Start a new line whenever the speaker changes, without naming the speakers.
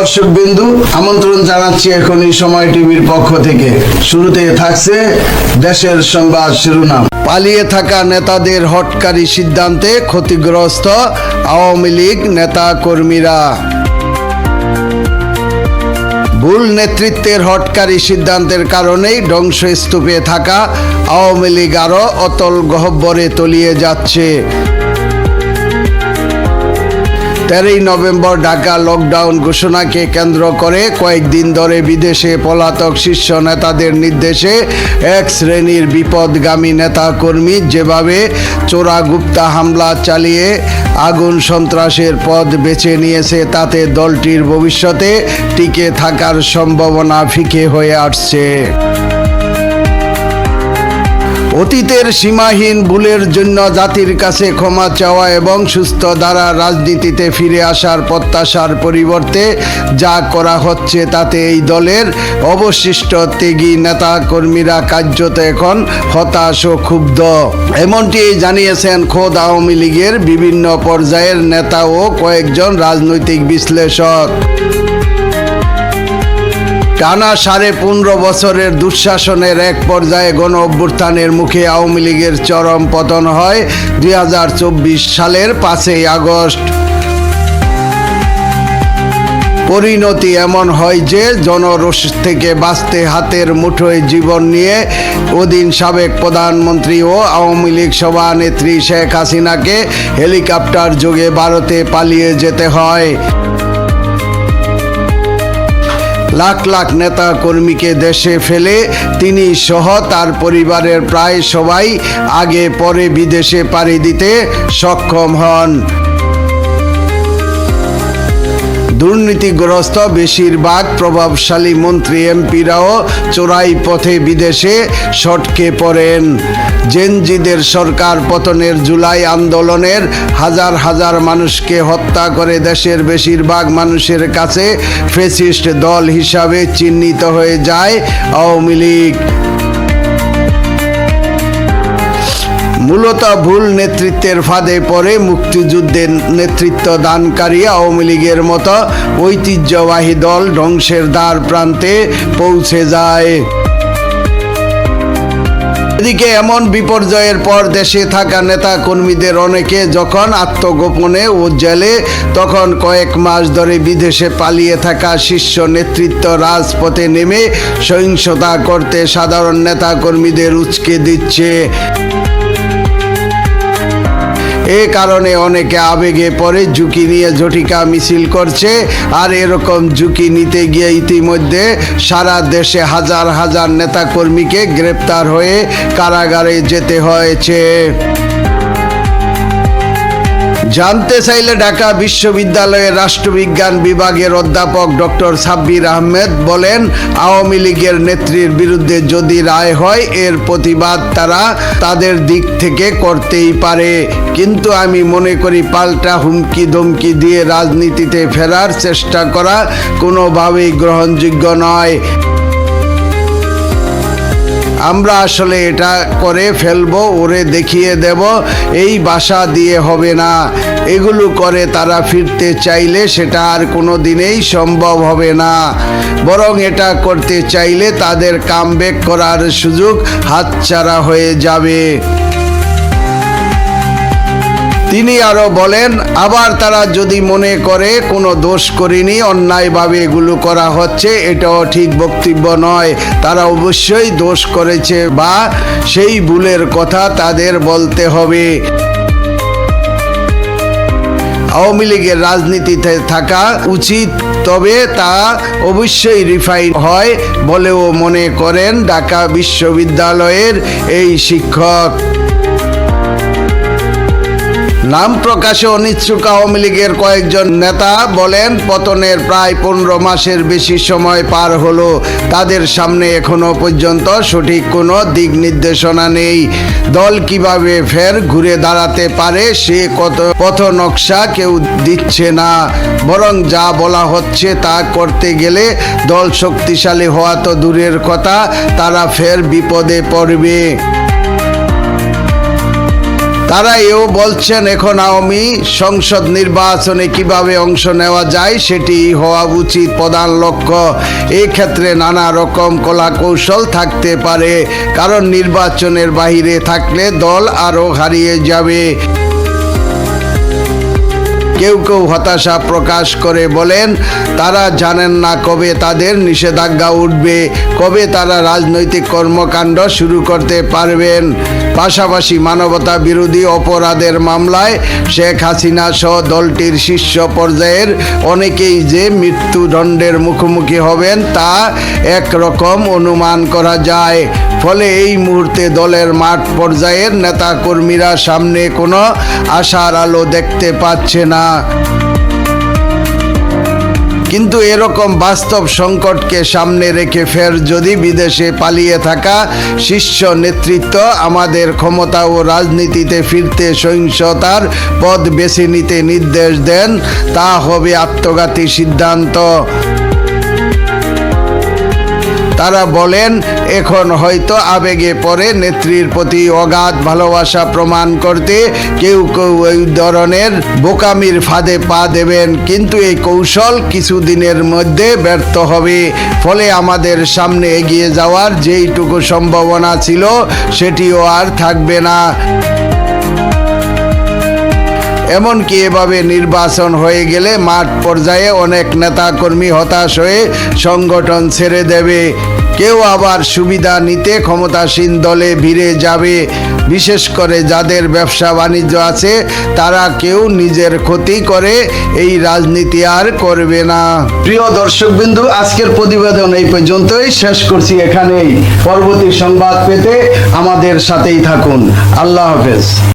দর্শক বিন্দু, আমন্ত্রণ জানাচ্ছি এখন এই সময় টিভির পক্ষ থেকে। শুরুতে থাকছে দেশের সংবাদ শিরোনাম। পালিয়ে থাকা নেতাদের হটকারী সিদ্ধান্তে ক্ষতিগ্রস্ত আওয়ামী লীগ নেতা কর্মীরা ভুল নেতৃত্বের হটকারী সিদ্ধান্তের কারণেই ধ্বংসস্তূপে থাকা আওয়ামী লীগ আরও অতল গহব্বরে তলিয়ে যাচ্ছে। তেরোই নভেম্বর ঢাকা লকডাউন ঘোষণাকে কেন্দ্র করে কয়েকদিন ধরে বিদেশে পলাতক শীর্ষ নেতাদের নির্দেশে এক শ্রেণির বিপদগামী নেতাকর্মী যেভাবে চোরাগুপ্তা হামলা চালিয়ে আগুন সন্ত্রাসের পথ বেছে নিয়েছে, তাতে দলটির ভবিষ্যতে টিকে থাকার সম্ভাবনা ফিকে হয়ে আসছে। অতীতের সীমাহীন ভুলের জন্য জাতির কাছে ক্ষমা চাওয়া এবং সুস্থ দ্বারা রাজনীতিতে ফিরে আসার প্রত্যাশার পরিবর্তে যা করা হচ্ছে তাতে এই দলের অবশিষ্ট ত্যাগী নেতা কর্মীরা কার্যত এখন হতাশ ও ক্ষুব্ধ। এমনটি জানিয়েছেন খোদ আওয়ামী লীগের বিভিন্ন পর্যায়ের নেতা ও কয়েকজন রাজনৈতিক বিশ্লেষক। টানা সাড়ে পনেরো বছরের দুঃশাসনের এক পর্যায়ে গণ অভ্যুত্থানের মুখে আওয়ামী লীগের চরম পতন হয় দুই হাজার চব্বিশ সালের পাঁচই আগস্ট। পরিণতি এমন হয় যে জনরোষ থেকে বাঁচতে হাতের মুঠোয় জীবন নিয়ে ওদিন সাবেক প্রধানমন্ত্রী ও আওয়ামী লীগ সভানেত্রী শেখ হাসিনাকে হেলিকপ্টার যোগে ভারতে পালিয়ে যেতে হয়। লাখ লাখ নেতা কর্মীকে দেশে ফেলে তিনি সহ তার পরিবারের প্রায় সবাই আগে পরে বিদেশে পাড়ি দিতে সক্ষম হন। দুর্নীতিগ্রস্ত, বেশিরভাগ প্রভাবশালী মন্ত্রী এমপিরাও চোরাই পথে বিদেশে সটকে পড়েন। জেনজিদের সরকার পতনের জুলাই আন্দোলনের হাজার হাজার মানুষকে হত্যা করে দেশের বেশিরভাগ মানুষের কাছে ফেসিস্ট দল হিসাবে চিহ্নিত হয়ে যায় আওয়ামী লীগ। মূলত ভুল নেতৃত্বের ফাঁদে পড়ে মুক্তিযুদ্ধের নেতৃত্ব দানকারী আওয়ামী লীগের মতো ঐতিহ্যবাহী দল ধ্বংসের দ্বার প্রান্তে পৌঁছে যায়। এদিকে এমন বিপর্যয়ের পর দেশে থাকা নেতা কর্মীদের অনেকে যখন আত্মগোপনে ও জেলে, তখন কয়েক মাস ধরে বিদেশে পালিয়ে থাকা শীর্ষ নেতৃত্ব রাজপথে নেমে সহিংসতা করতে সাধারণ নেতা কর্মীদের উচকে দিচ্ছে। এ কারণে অনেকে আবেগে পরে ঝুঁকি নিয়ে ঝটিকা মিছিল করছে আর এরকম ঝুঁকি নিতে গিয়ে ইতিমধ্যে সারা দেশে হাজার হাজার নেতাকর্মীকে গ্রেপ্তার হয়ে কারাগারে যেতে হয়েছে। জানতে চাইলে ঢাকা বিশ্ববিদ্যালয়ের রাষ্ট্রবিজ্ঞান বিভাগের অধ্যাপক ডক্টর সাব্বির আহমেদ বলেন, আওয়ামী লীগের নেত্রীর বিরুদ্ধে যদি রায় হয়, এর প্রতিবাদ তারা তাদের দিক থেকে করতেই পারে। কিন্তু আমি মনে করি পাল্টা হুমকি ধমকি দিয়ে রাজনীতিতে ফেরার চেষ্টা করা কোনোভাবেই গ্রহণযোগ্য নয়। আমরা আসলে এটা করে ফেলব, ওরে দেখিয়ে দেব, এই বাসা দিয়ে হবে না। এগুলো করে তারা ফিরতে চাইলে সেটা আর কোনো দিনেই সম্ভব হবে না। বরং এটা করতে চাইলে তাদের কামব্যাক করার সুযোগ হাতছাড়া হয়ে যাবে। তিনি আরও বলেন, আবার তারা যদি মনে করে কোনো দোষ করিনি, অন্যায়ভাবে এগুলো করা হচ্ছে, এটাও ঠিক বক্তব্য নয়। তারা অবশ্যই দোষ করেছে বা সেই ভুলের কথা তাদের বলতে হবে। আওয়ামী লীগের রাজনীতিতে থাকা উচিত, তবে তা অবশ্যই রিফাইন হয় বলেও মনে করেন ঢাকা বিশ্ববিদ্যালয়ের এই শিক্ষক। নাম প্রকাশে অনিচ্ছুক আওয়ামী লীগের কয়েকজন নেতা বলেন, পতনের প্রায় পনেরো মাসের বেশি সময় পার হলো। তাদের সামনে এখনও পর্যন্ত সঠিক কোনো দিক নির্দেশনা নেই। দল কীভাবে ফের ঘুরে দাঁড়াতে পারে সে কত পথ নকশা কেউ দিচ্ছে না। বরং যা বলা হচ্ছে তা করতে গেলে দল শক্তিশালী হওয়া তো দূরের কথা, তারা ফের বিপদে পড়বে। তারা এও বলছেন, এখন আওয়ামী সংসদ নির্বাচনে কীভাবে অংশ নেওয়া যায় সেটি হওয়া উচিত। প্রধান লক্ষ্য এই ক্ষেত্রে নানা রকম কলা কৌশল থাকতে পারে। কারণ নির্বাচনের বাহিরে থাকলে দল আরও হারিয়ে যাবে। কেউ কেউ হতাশা প্রকাশ করে বলেন, তারা জানেন না কবে তাদের নিষেধাজ্ঞা উঠবে, কবে তারা রাজনৈতিক কর্মকাণ্ড শুরু করতে পারবেন। পাশাপাশি মানবতা বিরোধী অপরাধের মামলায় শেখ হাসিনা সহ দলটির শীর্ষ পর্যায়ের অনেকেই যে মৃত্যুদণ্ডের মুখোমুখি হবেন তা একরকম অনুমান করা যায়। ফলে এই মুহূর্তে দলের মাঠ পর্যায়ের নেতাকর্মীরা সামনে কোনো আশার আলো দেখতে পাচ্ছে না। কিন্তু এরকম বাস্তব সংকটকে সামনে রেখে ফের যদি বিদেশে পালিয়ে থাকা শীর্ষ নেতৃত্ব আমাদের ক্ষমতা ও রাজনীতিতে ফিরতে সহিংসতার পথ বেছে নিতে নির্দেশ দেন, তা হবে আত্মঘাতী সিদ্ধান্ত। তারা বলেন, এখন হয়তো আবেগে পড়ে নেত্রীর প্রতি অগাধ ভালোবাসা প্রমাণ করতে কেউ কেউ এই ধরনের বোকামির ফাঁদে পা দেবেন। কিন্তু এই কৌশল কিছুদিনের মধ্যে ব্যর্থ হবে। ফলে আমাদের সামনে এগিয়ে যাওয়ার যেইটুকু সম্ভাবনা ছিল, সেটিও আর থাকবে না। এমনকি এভাবে নির্বাচন হয়ে গেলে মাঠ পর্যায়ে অনেক নেতাকর্মী হতাশ হয়ে সংগঠন ছেড়ে দেবে। কেউ আবার সুবিধা নিতে ক্ষমতাসীন দলে ভিড়ে যাবে। বিশেষ করে যাদের ব্যবসা বাণিজ্য আছে, তারা কেউ নিজের ক্ষতি করে, এই রাজনীতি আর করবে না। প্রিয় দর্শকবিন্দু, আজকের প্রতিবেদন এই পর্যন্তই। শেষ করছি এখানেই। পরবর্তী সংবাদ পেতে আমাদের সাথেই থাকুন। আল্লাহ হাফেজ।